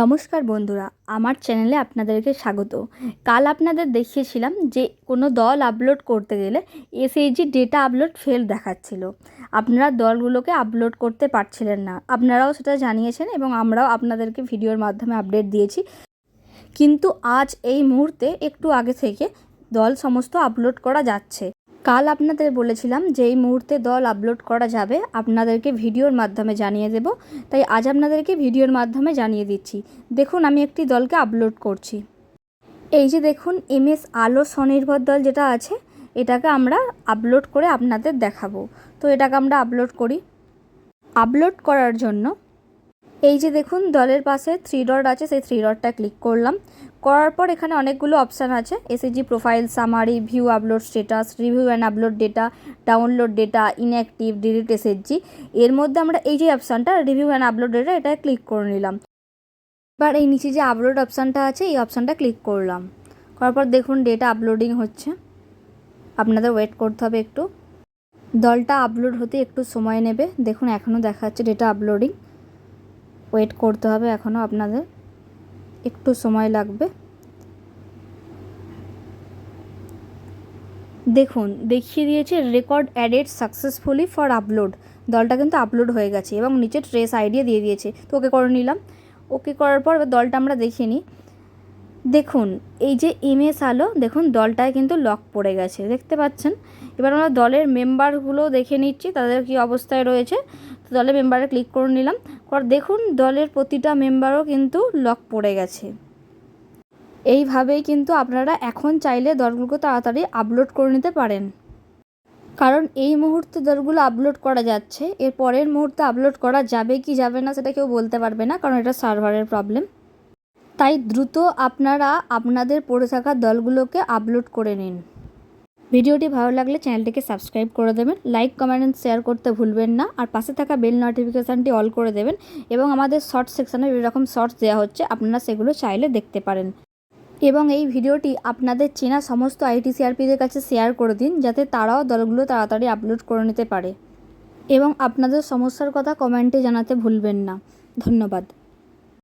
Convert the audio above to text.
নমস্কার বন্ধুরা, আমার চ্যানেলে আপনাদেরকে স্বাগত। কাল আপনাদের দেখিয়েছিলাম যে কোনো দল আপলোড করতে গেলে এসএইচজি ডেটা আপলোড ফেল দেখাচ্ছিল। আপনারা দলগুলোকে আপলোড করতে পারছিলেন না। আপনারাও সেটা জানিয়েছেন এবং আমরাও আপনাদেরকে ভিডিওর মাধ্যমে আপডেট দিয়েছি। কিন্তু আজ এই মুহূর্তে একটু আগে থেকে দল সমস্ত আপলোড করা যাচ্ছে। কাল আপনাদের বলেছিলাম যে এই মুহূর্তে দল আপলোড করা যাবে। আপনাদেরকে ভিডিওর মাধ্যমে জানিয়ে দেব। তাই আজ আপনাদেরকে ভিডিওর মাধ্যমে জানিয়ে দিচ্ছি। দেখুন, আমি একটি দলকে আপলোড করছি। এই যে দেখুন, এম এস আলো স্বনির্ভর দল যেটা আছে, এটাকে আমরা আপলোড করে আপনাদের দেখাবো। তো এটাকে আমরা আপলোড করি। আপলোড করার জন্য এই যে দেখুন, দলের পাশে থ্রি ডট আছে, সেই থ্রি ডটটা ক্লিক করলাম। করার পর এখানে অনেকগুলো অপশান আছে। SSG profile summary view upload status review and upload data download data inactive delete SSG এর মধ্যে আমরা এই যে অপশানটা রিভিউ অ্যান্ড আপলোড ডেটা এটা ক্লিক করে নিলাম। এবার এই নিচে যে আপলোড অপশানটা আছে, এই অপশানটা ক্লিক করলাম। করার পর দেখুন ডেটা আপলোডিং হচ্ছে। আপনাদের ওয়েট করতে হবে একটু। দলটা আপলোড হতে একটু সময় নেবে। দেখুন এখনও দেখা যাচ্ছে ডেটা আপলোডিং ওয়েট করতে হবে, এখনও আপনাদের একটু সময় লাগবে। দেখুন, দেখিয়ে দিয়েছে record added successfully for upload দলটা কিন্তু আপলোড হয়ে গেছে এবং নিচে ট্রেস আইডিয়া দিয়ে দিয়েছে। তো ওকে করে নিলাম। ওকে করার পর দলটা আমরা দেখিয়ে নিই। দেখুন, এই যে ইমেজ আলো, দেখুন দলটায় কিন্তু লক পড়ে গেছে। দেখতে পাচ্ছেন? এবার আমরা দলের মেম্বারগুলো দেখে নিচ্ছি, তাদের কি অবস্থায় রয়েছে। তো দলের মেম্বারে ক্লিক করে নিলাম। পর দেখুন দলের প্রতিটা মেম্বারও কিন্তু লক পড়ে গেছে। এইভাবেই কিন্তু আপনারা এখন চাইলে দলগুলোকে তাড়াতাড়ি আপলোড করে নিতে পারেন। কারণ এই মুহূর্তে দলগুলো আপলোড করা যাচ্ছে, এর পরের মুহূর্তে আপলোড করা যাবে কি যাবে না সেটা কেউ বলতে পারবে না, কারণ এটা সার্ভারের প্রবলেম তাই দ্রুত আপনারা আপনাদের পড়ে থাকা দলগুলোকে আপলোড করে নিন। ভিডিওটি ভালো লাগলে চ্যানেলটিকে সাবস্ক্রাইব করে দেবেন, লাইক, কমেন্ট অ্যান্ড শেয়ার করতে ভুলবেন না, আর পাশে থাকা বেল নোটিফিকেশানটি অল করে দেবেন এবং আমাদের শর্ট সেকশানে এরকম শর্টস দেওয়া হচ্ছে, আপনারা সেগুলো চাইলে দেখতে পারেন। এবং এই ভিডিওটি আপনাদের চেনা সমস্ত আইটি সিআরপিদের কাছে শেয়ার করে দিন, যাতে তারাও দলগুলো তাড়াতাড়ি আপলোড করে নিতে পারে। এবং আপনাদের সমস্যার কথা কমেন্টে জানাতে ভুলবেন না। ধন্যবাদ।